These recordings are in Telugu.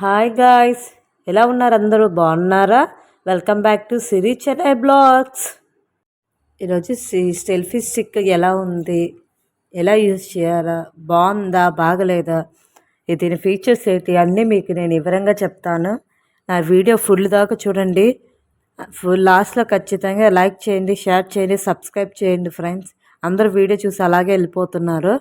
హాయ్ గాయ్స్ ఎలా ఉన్నారు అందరూ? బాగున్నారా? Welcome back to Siri Chennai blogs ఈరోజు సెల్ఫీ స్టిక్ ఎలా ఉంది? ఎలా యూజ్ చేయాలా? బాగుందా? బాగలేదా? దీని ఫీచర్స్ ఏంటి? అన్నీ మీకు నేను వివరంగా చెప్తాను. నా వీడియో ఫుల్ దాకా చూడండి. ఫుల్ లాస్ట్లో ఖచ్చితంగా లైక్ చేయండి షేర్ చేయండి సబ్స్క్రైబ్ చేయండి ఫ్రెండ్స్. అందరూ వీడియో చూసి అలాగే వెళ్ళిపోతున్నారు.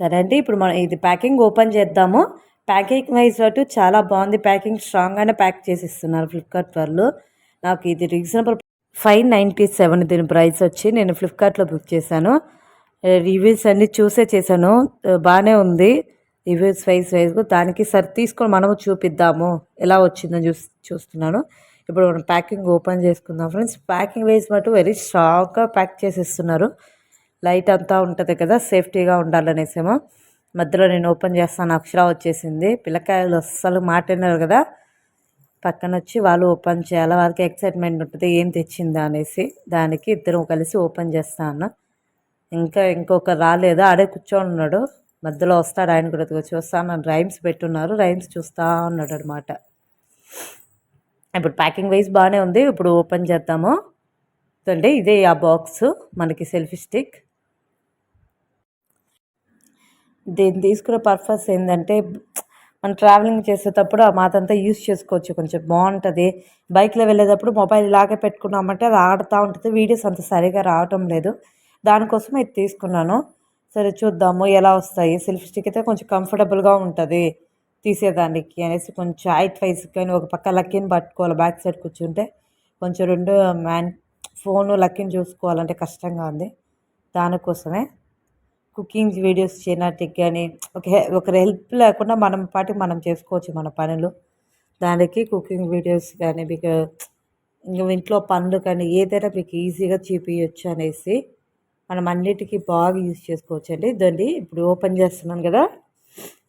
సరే అండి ఇప్పుడు మనం ఇది ప్యాకింగ్ ఓపెన్ చేద్దాము. ప్యాకింగ్ వైజ్ అటు చాలా బాగుంది. ప్యాకింగ్ స్ట్రాంగ్గానే ప్యాక్ చేసి ఇస్తున్నారు ఫ్లిప్కార్ట్ వాళ్ళు. నాకు ఇది రీజనబుల్ ఫైవ్ నైంటీ సెవెన్ దీని ప్రైస్ వచ్చి నేను ఫ్లిప్కార్ట్లో బుక్ చేశాను. రివ్యూస్ అన్నీ చూసే చేశాను. బాగానే ఉంది. రివ్యూస్ వైజ్ వైజ్ దానికి సరి తీసుకొని మనము చూపిద్దాము. ఎలా వచ్చిందని చూ చూస్తున్నాను. ఇప్పుడు మనం ప్యాకింగ్ ఓపెన్ చేసుకుందాం ఫ్రెండ్స్ ప్యాకింగ్ వైజ్ మటు వెరీ స్ట్రాంగ్గా ప్యాక్ చేసి ఇస్తున్నారు లైట్ అంతా ఉంటుంది కదా సేఫ్టీగా ఉండాలనేసేమో. మధ్యలో నేను ఓపెన్ చేస్తాను అక్షర వచ్చేసింది. పిల్లకాయలు అస్సలు మాట్లాడినారు కదా. పక్కన వచ్చి వాళ్ళు ఓపెన్ చేయాలి? వాళ్ళకి ఎక్సైట్మెంట్ ఉంటుంది ఏం తెచ్చిందా అనేసి. దానికి ఇద్దరం కలిసి ఓపెన్ చేస్తాను. ఇంకా ఇంకొక రాలేదు ఆడే కూర్చొని ఉన్నాడు. మధ్యలో వస్తాడు ఆయన కూడా చూస్తాను రైమ్స్ పెట్టున్నారు రైమ్స్ చూస్తూ ఉన్నాడు అనమాట ఇప్పుడు ప్యాకింగ్ వైజ్ బాగానే ఉంది ఇప్పుడు ఓపెన్ చేద్దాము. అంటే ఇదే ఆ బాక్స్ మనకి సెల్ఫీ స్టిక్. దీన్ని తీసుకునే పర్పస్ ఏంటంటే మనం ట్రావెలింగ్ చేసేటప్పుడు ఆ మాతంతా యూస్ చేసుకోవచ్చు. కొంచెం బాగుంటుంది. బైక్లో వెళ్ళేటప్పుడు మొబైల్ ఇలాగే పెట్టుకున్నామంటే అది ఆడుతూ ఉంటుంది. వీడియోస్ అంత సరిగా రావటం లేదు. దానికోసం ఇది తీసుకున్నాను. సరే చూద్దాము ఎలా వస్తాయి. సెల్ఫ్ స్టిక్ అయితే కొంచెం కంఫర్టబుల్గా ఉంటుంది తీసేదానికి అనేసి కొంచెం హైట్ వైజ్ కానీ ఒక పక్క లక్కీని పట్టుకోవాలి. బ్యాక్ సైడ్ కూర్చుంటే కొంచెం రెండు మ్యాన్ ఫోను లక్కీని చూసుకోవాలంటే కష్టంగా ఉంది. దానికోసమే కుకింగ్ వీడియోస్ చేయడానికి కానీ ఒక ఒకరి హెల్ప్ లేకుండా మనం పాటికి మనం చేసుకోవచ్చు మన పనులు. దానికి కుకింగ్ వీడియోస్ కానీ మీకు ఇంకా ఇంట్లో పనులు కానీ ఏదైనా మీకు ఈజీగా చూపించచ్చు అనేసి మనం అన్నిటికీ బాగా యూజ్ చేసుకోవచ్చు అండి ఇదండి ఇప్పుడు ఓపెన్ చేస్తున్నాను కదా.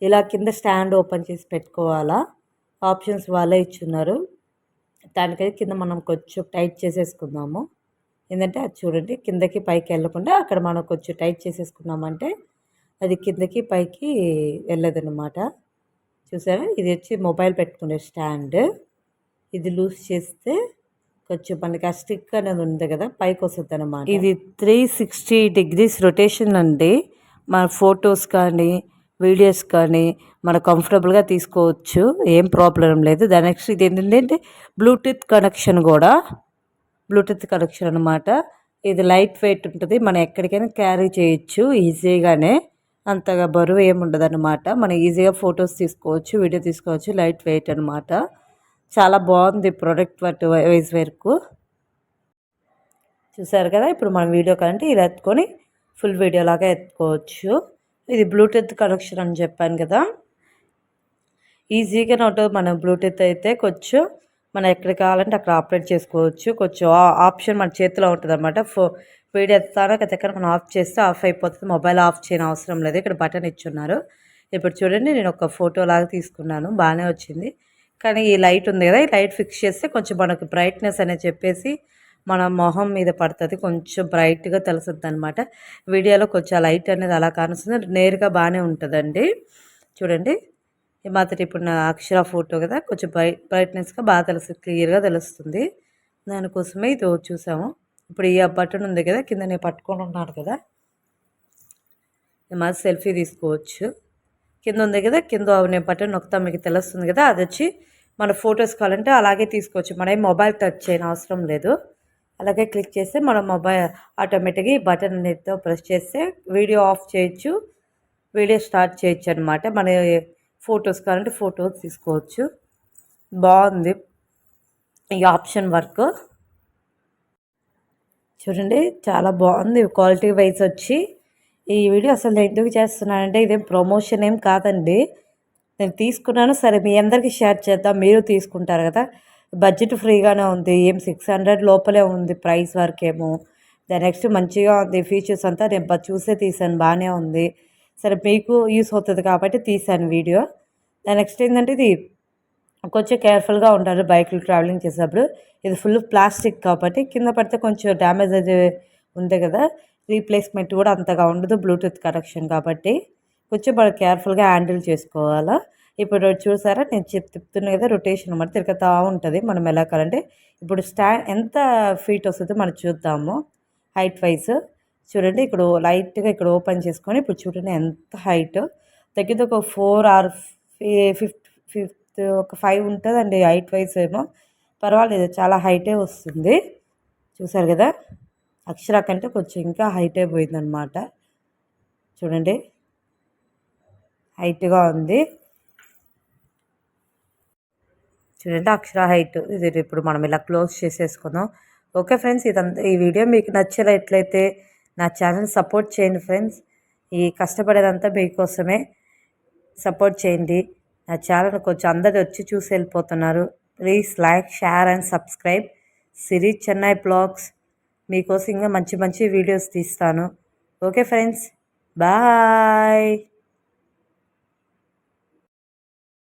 ఇలా కింద స్టాండ్ ఓపెన్ చేసి పెట్టుకోవాలా? ఆప్షన్స్ వాళ్ళే ఇచ్చున్నారు. దానికైతే కింద మనం కొంచెం టైట్ చేసేసుకుందాము. ఏంటంటే అది చూడండి కిందకి పైకి వెళ్ళకుండా అక్కడ మనం కొంచెం టైట్ చేసేసుకున్నామంటే అది కిందకి పైకి వెళ్ళదన్నమాట. చూసారా? ఇది వచ్చి మొబైల్ పెట్టుకునే స్టాండ్. ఇది లూజ్ చేస్తే కొంచెం మనకి ఆ స్టిక్ అనేది ఉంది కదా పైకి వస్తుంది అనమాట ఇది త్రీ సిక్స్టీ డిగ్రీస్ రొటేషన్ అండి. మన ఫొటోస్ కానీ వీడియోస్ కానీ మన కంఫర్టబుల్గా తీసుకోవచ్చు. ఏం ప్రాబ్లం లేదు. దాని నెక్స్ట్ ఇది ఏంటంటే బ్లూటూత్ కనెక్షన్ కూడా బ్లూటూత్ కనెక్షన్ అనమాట ఇది లైట్ వెయిట్ ఉంటుంది. మనం ఎక్కడికైనా క్యారీ చేయొచ్చు ఈజీగానే అంతగా బరువు ఏముండదు అనమాట మనం ఈజీగా ఫొటోస్ తీసుకోవచ్చు వీడియో తీసుకోవచ్చు లైట్ వెయిట్ అనమాట చాలా బాగుంది ప్రోడక్ట్ వాటి వైజ్ వరకు చూసారు కదా? ఇప్పుడు మనం వీడియో కరెంట్ ఇలా ఎత్తుకొని ఫుల్ వీడియో లాగా ఎత్తుకోవచ్చు. ఇది బ్లూటూత్ కనెక్షన్ అని చెప్పాను కదా? ఈజీగా ఉంటుంది. మనం బ్లూటూత్ అయితే కొంచెం మనం ఎక్కడ కావాలంటే అక్కడ ఆపరేట్ చేసుకోవచ్చు. కొంచెం ఆప్షన్ మన చేతిలో ఉంటుంది అనమాట ఫో వీడియో ఎత్తానో దగ్గర మనం ఆఫ్ చేస్తే ఆఫ్ అయిపోతుంది. మొబైల్ ఆఫ్ చేయని అవసరం లేదు. ఇక్కడ బటన్ ఇచ్చున్నారు. ఇప్పుడు చూడండి నేను ఒక ఫోటో లాగా తీసుకున్నాను. బాగానే వచ్చింది. కానీ ఈ లైట్ ఉంది కదా ఈ లైట్ ఫిక్స్ చేస్తే కొంచెం మనకు బ్రైట్నెస్ అనేది చెప్పేసి మన మొహం మీద పడుతుంది. కొంచెం బ్రైట్గా తెలుస్తుంది అనమాట వీడియోలో కొంచెం లైట్ అనేది అలా కానుస్తుంది. నేరుగా బాగానే ఉంటుందండి. చూడండి. మాత్రం ఇప్పుడు నా అక్షర ఫోటో కదా కొంచెం బ్రై బ్రైట్నెస్గా బాగా తెలుస్తుంది క్లియర్గా తెలుస్తుంది. దానికోసమే ఇది చూసాము. ఇప్పుడు ఈ బటన్ ఉంది కదా కింద నేను పట్టుకొని ఉన్నాను కదా. మా సెల్ఫీ తీసుకోవచ్చు. కింద ఉంది కదా కింద నేను బటన్ నొక్కుతా మీకు తెలుస్తుంది కదా అది వచ్చి మన ఫొటోస్ కావాలంటే అలాగే తీసుకోవచ్చు. మనం మొబైల్ టచ్ చేయని అవసరం లేదు. అలాగే క్లిక్ చేస్తే మన మొబైల్ ఆటోమేటిక్గా ఈ బటన్ అనేది ప్రెస్ చేస్తే వీడియో ఆఫ్ చేయొచ్చు వీడియో స్టార్ట్ చేయొచ్చు అనమాట మన ఫొటోస్ కావాలంటే ఫొటోస్ తీసుకోవచ్చు. బాగుంది. ఈ ఆప్షన్ వర్క్. చూడండి చాలా బాగుంది. క్వాలిటీ వైజ్ వచ్చి ఈ వీడియో అసలు ఎందుకు చేస్తున్నానంటే ఇదేం ప్రమోషన్ ఏం కాదండి. నేను తీసుకున్నాను సరే మీ అందరికీ షేర్ చేద్దాం. మీరు తీసుకుంటారు కదా. బడ్జెట్ ఫ్రీగానే ఉంది. ఏం సిక్స్ హండ్రెడ్ లోపలే ఉంది ప్రైస్ వరకేమో దాని నెక్స్ట్ మంచిగా ఉంది. ఫీచర్స్ అంతా నేను చూసే తీసాను. బాగానే ఉంది. సరే మీకు యూస్ అవుతుంది కాబట్టి తీసాను వీడియో. దాని నెక్స్ట్ ఏంటంటే ఇది కొంచెం కేర్ఫుల్గా ఉంటారు బైక్లు ట్రావెలింగ్ చేసేటప్పుడు. ఇది ఫుల్ ప్లాస్టిక్ కాబట్టి కింద పడితే కొంచెం డ్యామేజ్ అది ఉంది కదా రీప్లేస్మెంట్ కూడా అంతగా ఉండదు బ్లూటూత్ కనెక్షన్ కాబట్టి. కొంచెం బాగా కేర్ఫుల్గా హ్యాండిల్ చేసుకోవాలా. ఇప్పుడు చూసారా? నేను చెప్ చెప్తున్నా కదా రొటేషన్ అనమాట తిరుగుతూ ఉంటుంది. మనం ఎలా కావాలంటే ఇప్పుడు స్టాండ్ ఎంత ఫీట్ వస్తుందో మనం చూద్దాము హైట్ వైజ్ చూడండి ఇక్కడ లైట్గా ఇక్కడ ఓపెన్ చేసుకొని ఇప్పుడు చూడండి ఎంత హైట్. తగ్గితే ఒక ఫోర్ ఆర్ ఫిఫ్త్ ఫిఫ్త్ ఒక ఫైవ్ ఉంటుందండి హైట్ వైజ్ ఏమో. పర్వాలేదు చాలా హైటే వస్తుంది. చూసారు కదా? అక్షర కంటే కొంచెం ఇంకా హైట్ అయిపోయిందనమాట చూడండి. హైట్గా ఉంది. చూడండి అక్షర హైట్. ఇది ఇప్పుడు మనం ఇలా క్లోజ్ చేసేసుకుందాం. ఓకే ఫ్రెండ్స్ ఇదంతా ఈ వీడియో మీకు నచ్చినట్లయితే నా ఛానల్ సపోర్ట్ చేయండి ఫ్రెండ్స్ ఈ కష్టపడేదంతా మీకోసమే సపోర్ట్ చేయండి. నా ఛానల్ కొంచెం అందరు వచ్చి చూసి వెళ్ళిపోతున్నారు. Please like share and subscribe Siri Chennai blogs. మీకోసం ఇంకా మంచి మంచి వీడియోస్ తీస్తాను. Okay friends bye